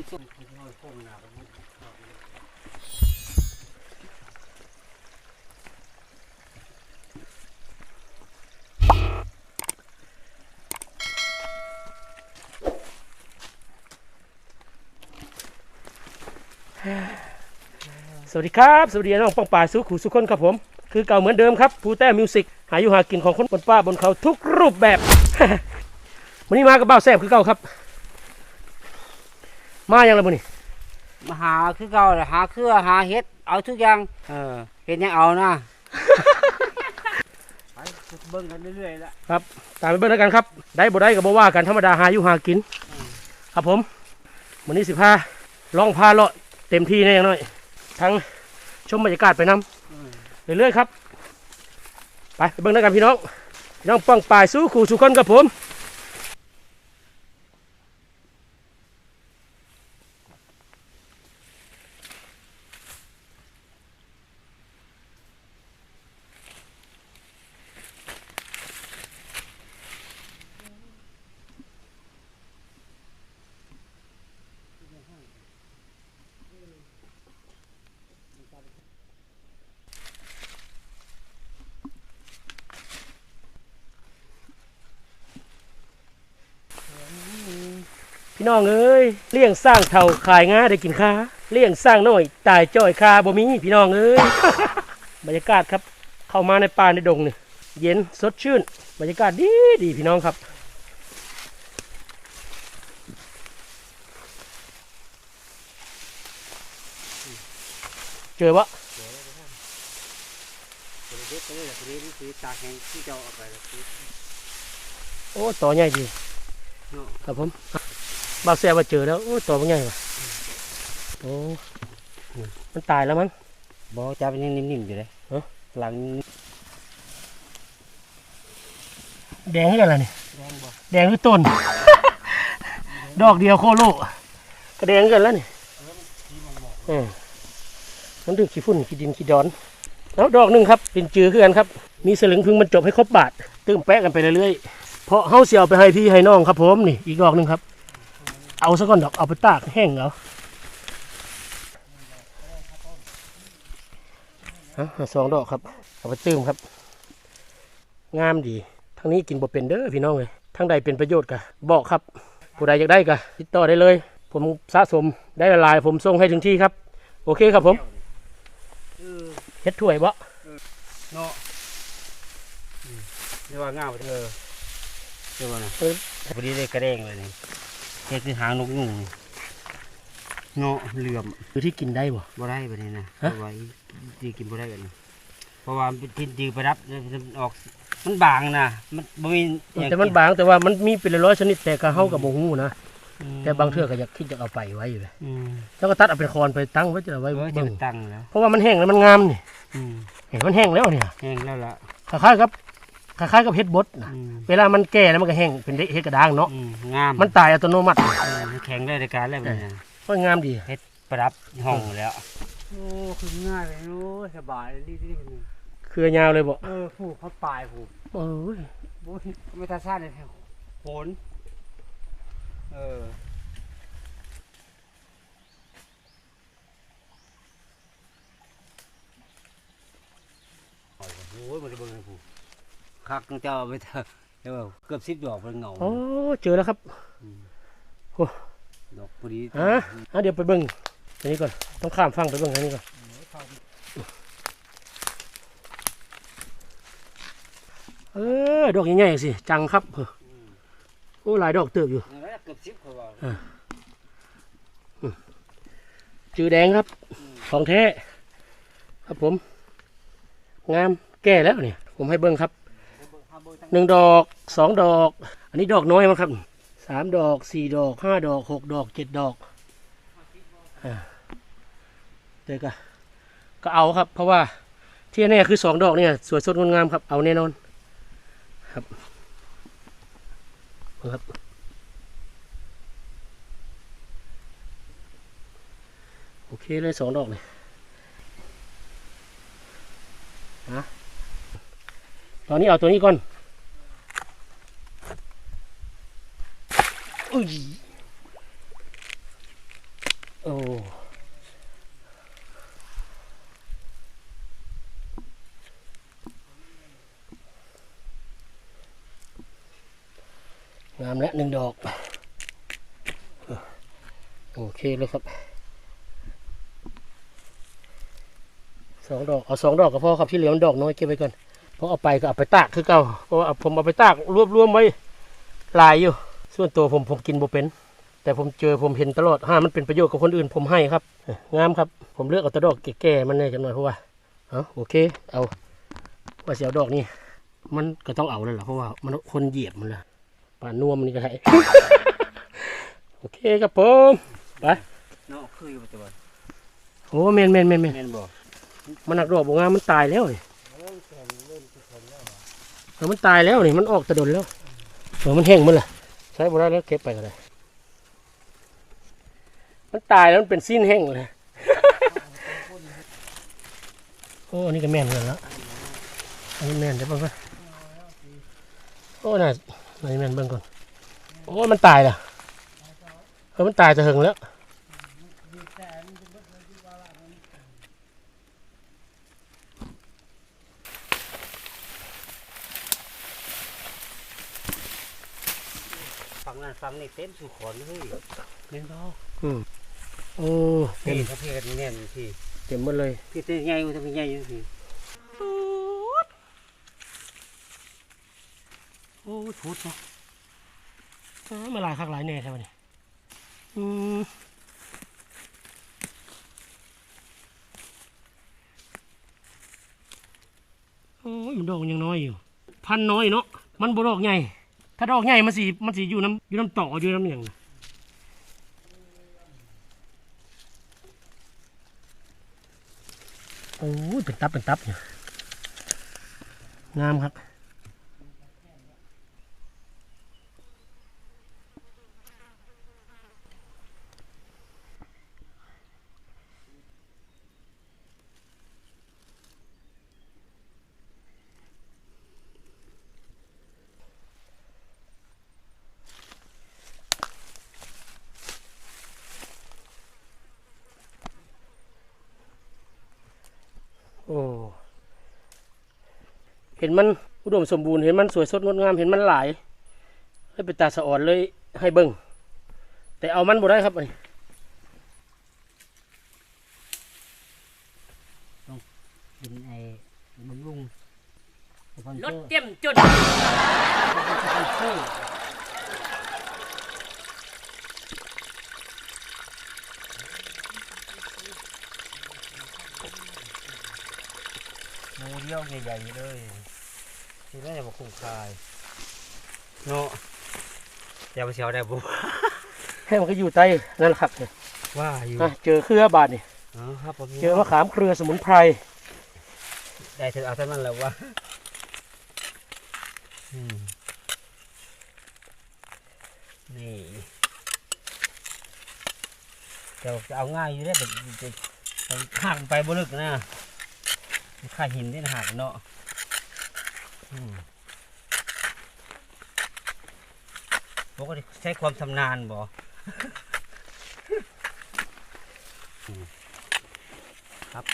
ยสุดโอ้ยคงหนาไปหมดสวัสดีครับ สวัสดีน้องป้องป่าสุขุสุขคนครับผม คือเก่าเหมือนเดิมครับภูแต้มิวสิกหาอยู่หากินของคนบนป้าบนเขาทุกรูปแบบวันนี้มากับเบ้าแซ่บคือเก่าครับ มาอย่างไรบุนี่มาหาคือเก่าแหละหาเครือหาเฮ็ดเอาทุกอย่างเออเฮ็ดยังเอานะไปเบิ่งกันเรื่อยๆละครับตามไปเบิ่งแล้วกันครับ ได้บ่ได้กับบ่ว่ากันธรรมดาหาอยู่หากิน ครับผมวันนี้สิพาลองพาเลาะเต็มที่แน่หน่อย ทั้งชมบรรยากาศไปนํอืมเรื่อยๆครับไปไปเบิ่งแล้วกันพี่น้องพี่น้องป้องป่ายสู้ขู่สุขคนกับผม พี่น้องเอ้ยเลี้ยงสร้างเท่าขายงาได้กินค้าเลี้ยงสร้างน้อยตายจ้อยคาบ่มีพี่น้องเอ้ยบรรยากาศครับ เข้ามาในป่าในดงนี่เย็นสดชื่น บรรยากาศดีดีพี่น้องครับเจอวะเฮ็ดไปะโอ้ต่อใหญ่ดีครับผม บาวแซ่ว่าเจอแล้วโอ้ต่อมันใหญ่ว่ะโอ้มันตายแล้วมั้งบ่จับมันยังนิ่มๆอยู่เลยเอ้อหลังแดงให้กันล่ะนี่แดงบ่แดงคือต้น ดอกเดียวโคโลกระแดงกันแล้วนี่เออมันดึกขี้ฝุ่นขี้ดินขี้ดอน แล้วดอกหนึ่งครับเป็นจือคือกันครับ มีสลึงพึงมันจบให้ครบบาทตื้มแปะกันไปเรื่อยๆเพราะเฮาเสียวไปให้พี่ให้น้องครับผมนี่อีกดอกหนึ่งครับ เอาซะก่อนดอกเอาไปตากแห้งเอาฮะสองดอกครับ เอาไปตื้มครับ งามดีทางนี้กินบ่เป็นเด้อพี่น้องเลยทางใดเป็นประโยชน์กะบอกครับ ผู้ใดอยากได้กะติดต่อได้เลย ผมสะสมได้ละลาย ผมส่งให้ถึงที่ครับ โอเคครับผมเออเฮ็ดถ้วยบ่เนาะอืมเรียกว่างามเออเรียกว่านะเออพอดีเลยกระแดงเลยนี่ เฮ็ดคือหางนกยุงนี่เนาะเหลื่อมคือที่กินได้บ่ บ่ได้บัดนี้นะฮะ เอาไว้ดีกินบ่ได้กันนะเพราะว่ามันเป็นทินดีประดับเลยมันออกมันบางนะมันบ่มีหยังแต่มันบางแต่ว่ามันมีเป็นร้อยๆชนิดแต่ก็เฮากับบ่ฮู้นะอืมแต่บางเทื่อก็อยากคิดจะเอาไปไว้อยู่เลยอืมแล้วก็ตัดเอาเป็นคอนไปตั้งไว้จะเอาไว้เออจะเบิ่งไปตั้งแล้วเพราะว่ามันแห้งแล้วมันงามนี่อืมเห็นมันแห้งแล้วเนี่ยแห้งแล้วล่ะคล้ายๆกับ คล้ายๆกับเฮ็ดบดนะอืมเวลามันแก่แล้วมันก็แห้งเป็นเฮ็ดกระด้างเนาะอืมงามมันตายอัตโนมัติเออมันแข็งได้ในการแล้วบัดนี้นะก็งามดีประดับห้องแล้วโอ้คือง่ายเลยโอ้สบายเลยรีบๆเครือยาวเลยบ่เออผูกเขาปลายผูกโอ้ยโอ้ยไม่ทันซ่านเลยโหนเออโอ้ยมันจะเบิ่งเลยผูก คักเจ้าเอาไปเถอะเดี๋ยวเกือบสิบดอกเป็นเงาโอ้เจอแล้วครับดอกพอดีฮะอะเดี๋ยวไปเบิ่งอันนี้ก่อนต้องข้ามฟังไปเบิ่งอันนี้ก่อนเออดอกใหญ่ๆสิจังครับเออโอ้หลายดอกเติบอยู่เออเกือบสิบเขาบอกจือแดงครับ ของแท้ ครับผม งามแก่แล้วเนี่ย ผมให้เบิ้งครับ หนึ่งดอกสองดอก อันนี้ดอกน้อยมั้งครับสามดอกสี่ดอกห้าดอกหกดอกเจ็ดดอกอ่าเด็กอะก็เอาครับ เพราะว่าที่แน่คือสองดอกเนี่ยสวยสดงดงามครับ เอาแน่นอนครับครับโอเคเลยสองดอกเลยนะตอนนี้เอาตัวนี้ก่อน ยโอ้งามและหนึ่งดอก โอเคเลยครับสองดอก เอาสองดอกก็พอครับที่เหลือมันดอกน้อยเก็บไว้ก่อนเพราะเอาไปก็เอาไปตากคือเก่าเพราะผมเอาไปตากรวบรวมไว้ลายอยู่ ส่วนตัวผมผมกินบ่เป็น แต่ผมเจอผมเห็นตลอดห้ามันเป็นประโยชน์กับคนอื่นผมให้ครับเอ้ยงามครับ ผมเลือกเอาแตะดอกแก่ๆมันเนี่ยจังหน่อยเพราะว่าเอาโอเค เอาว่าเสียวดอกนี่มันก็ต้องเอาเลยเหรอเพราะว่ามันคนเหยียบมันละป่านนวมมันนี่ก็ได้โอเคครับผมไปเนาะคืออยู่ปัจจุบันโอ้แม่นแม่นแม่นแม่นแม่นบ่มันหนักดอกบงามมันตายแล้วนี่เออมันตายแล้วนี่มันออกแตะดนแล้วเออมันแห้งหมันล่ะ ใช้บ่ได้แล้วเก็บไปก็ได้มันตายแล้วมันเป็นสิ้นแห้งเลยโอ้อันนี้ก็แม่นเลยแล้วอันนี้แม่นเดี๋ยวเบิ่งก่อนโอ้น่ะอันนี้แม่นเบิ่งก่อนโอ้มันตายล่ะเออมันตายจะหึงแล้ว ฟังนั้นฟังนี่เต็มสู่ขอนเฮ้ยแม่นบ่อืมโอ้เต็พี่มเขาเทกันแน่นพี่เต็มหมดเลยพี่เต้ใหญ่มันจะเป็นใหญ่อยู่พี่โอ้ยพูดเนาะเอ้ยมาหลายคักหลายแน่ใช่ไหมเนี่ยอืมโอ้ยมันดอกยังน้อยอยู่ พันน้อยเนาะมันบ่ดอกใหญ่ ถ้าดอกใหญ่มันสีมันสีอยู่น้ำอยู่น้ำต่ออยู่น้ำอย่างนะโอ้ยเป็นตับเป็นตับเนี่ยงามครับ อ้เห็นมันอุดมสมบูรณ์เห็นมันสวยสดงดงามเห็นมันหลายให้เป็นตาสะอ่อนเลยให้เบิ่งแต่เอามันบ่ได้ครับอันนี้กินไอ้บำรุงสปอนรเซถอร์เต็มจน สปอนเซอร์ หมูเดียวใหญ่ๆเลยที่นั่นจะมาคุ้มคายเนาะอย่าไปเสียวได้บุให้มันก็อยู่ใต้นั่นแหละครับเนี่ยว่าอยู่อะเจอเครือบาทนี่อ๋อครับผมเจอมะขามเครือสมุนไพรได้เถอะเอาเท่านั้นแหละวะอืมนี่เดี๋ยวจะเอาง่ายอยู่ได้แบบจะห่างไปบ่ลึกนะ ข้าหินนี่หักเนาะอืมปกติใช้ความชำนาญบ่ครับ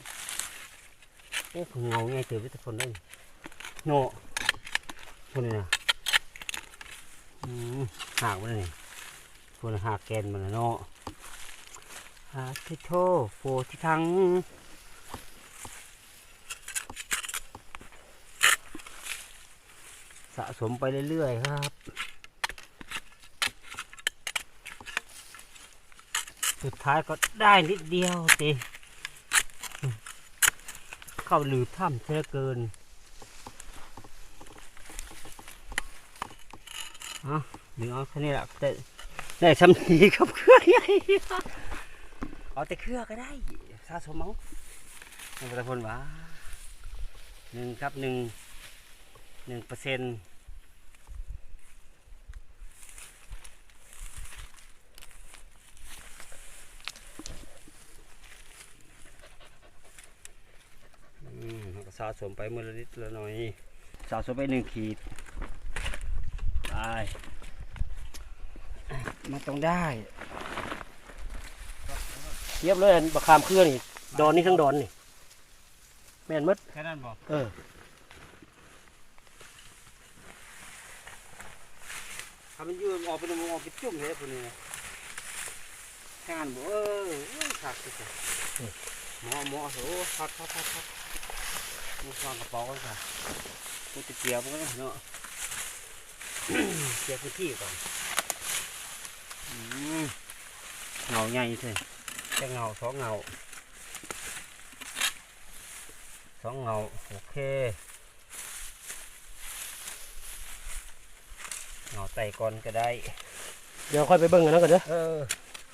โอ้เงาไงเจอวิทยาพลได้โนคนนี้นะหักมันนี่คนหักแกนมันเนาะหาทิโทโฟที่ทั้ง สะสมไปเรื่อยๆครับ สุดท้ายก็ได้นิดเดียวตีเข้าหลืบถ้ำเสียเกินอะเหลือเอาแค่นี้แหละแต่ได้สำนีครับเครื่องใหญ่เอาแต่เครื่องก็ได้สะสมเอาในประพลว่าหนึ่งครับหนึ่งหนึ่งเปอร์เซ็นต์ สะสมไปมือละนิดละหน่อยสะสมไปหนึ่งขีดไปมันต้องได้เทียบเลยอันมะขามเครือนี่ดอนนี่ทั้งดอนนี่แม่นหมดแค่นั้นบอกเออถ้ามันยืนออกไปมันออกไปจุ่มเลยพวกนี้นะงานบ่เออโอ้ยขาดสิจ้ะหมอหมอโอ้พัดพัดพัด พัดมึงฟังกระเป๋ากันค่ะกูจะเกี่ยวมันก็เนาะเกี่ยวพื้นที่ก่อนอืมเงาใหญ่เลยแค่เงาสองเงาสองเงาโอเคเงาไต่ก่อนก็ได้ เดี๋ยวค่อยไปเบิ่งกันนั้นก่อนเด้อเออ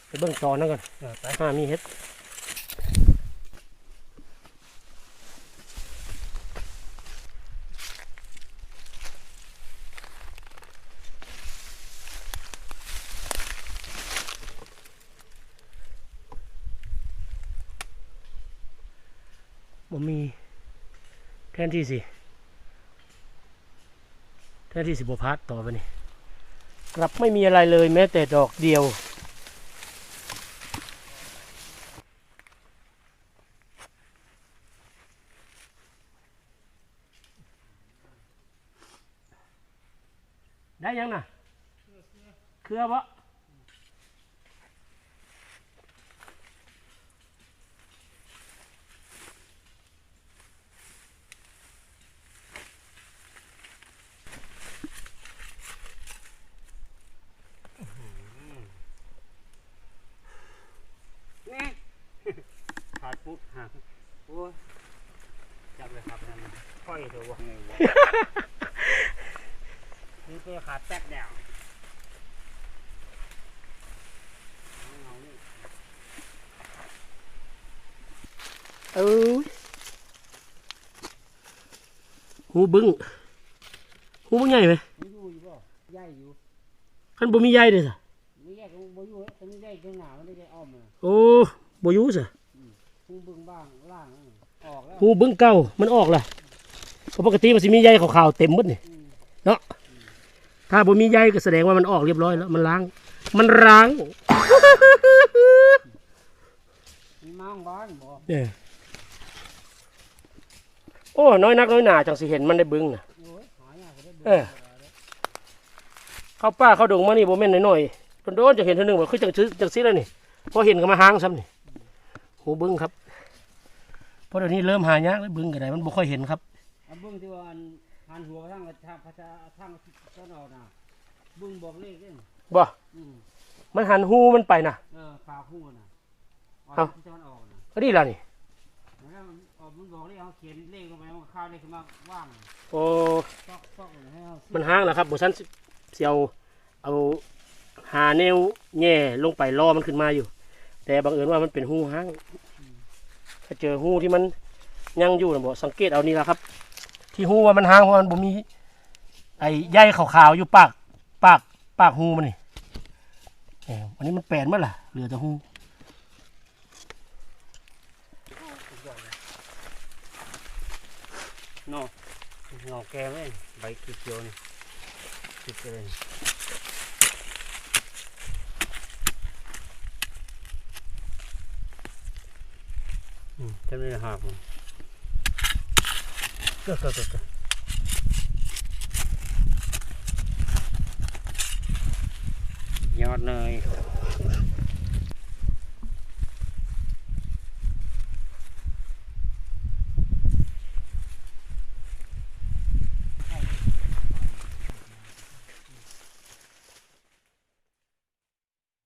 ไปเบิ่งตอนนั้นก่อนเออไปอ่ามีเฮ็ด มีแทนที่สิแทนที่สิบพัดต่อไปนี่กลับไม่มีอะไรเลยแม้แต่ดอกเดียวได้ยังนะเครือบ่นี่ ขาดปุ๊บหักโอ้ยจับเลยครับนั่นค่อยเถอะวะไงวะนี่เพื่อขาดแป๊กเดียวเอาเงานี่เอ้ยหูบึ้งหูบึ้งใหญ่ไหมมันอยู่อยู่ป่ะใหญ่อยู่คันบ่มีใหญ่เลยสะไม่ใหญ่ก็บ่อยู่แต่ม่ใหญ่เจ้าหนามันได้ใหญ่อ้อมเลยโอ้บ่อยู่สะพุ่งเบิ่งบ้างล่างออกแล้วหูบึ้งเก่ามันออกล่ะเพราะ ปกติมันสิมีใยขาวๆเต็มหมดนี่อืมเนาะถ้าบ่มีใยก็แสดงว่ามันออกเรียบร้อยแล้ว มันล้าง มันร้างมีมังบ้านบ่เนี่ยโอ้น้อยนักน้อยหนาจังสิเห็นมันได้บึ้งน่ะโอ้ยหายากก็ได้เออเข้าป่าเข้าดงมานี่บ่แม่นน้อยๆโดนๆจะเห็นเท่านึงว่าคือจังซื้อจังซี่แล้วนี่พอเห็นก็มาหางซ้ำนี่หูบึ้งครับเพราะเดี๋ยวนี้เริ่มหายากแล้วบึ้งก็ได้มันบ่ค่อยเห็นครับ อันเบิ่งที่ว่าอันหันหัวทางทางภาษาทางตอนออกน่ะเบิ่งบอกเลขเด้บ่ อืมมันหันหูมันไปนะเออปากหูน่ะออกเอ้าที่ตอนออกน่ะก็นี่ล่ะนี่ แล้วมันออกมันบอกเลขเขาเขียนเลขลงไปมันก็เข้าวเลขขึ้นมาว่างโอ้ ซอกซอกเลยให้เขามันห้างแล้วครับบ่ซันสิสิเอาเอาหาแนวแง่ลงไปล่อมันขึ้นมาอยู่ แต่บังเอิญว่ามันเป็นหูห้าง ถ้าเจอหูที่มันยังอยู่นะบ่สังเกตเอานี่ละครับ ที่หูว่ามันหางเพราะมันบ่มี ไอ้ใยขาวๆอยู่ปากปากปากหูมันนี่แหมอันนี้มันแปลนมั้ล่ะเหลือแต่หูเนาะเงาแกไหมใบเขียวๆนี่ติดเลยอืมจำได้หักมัน ก็ก็ก็ก็ยอดเลย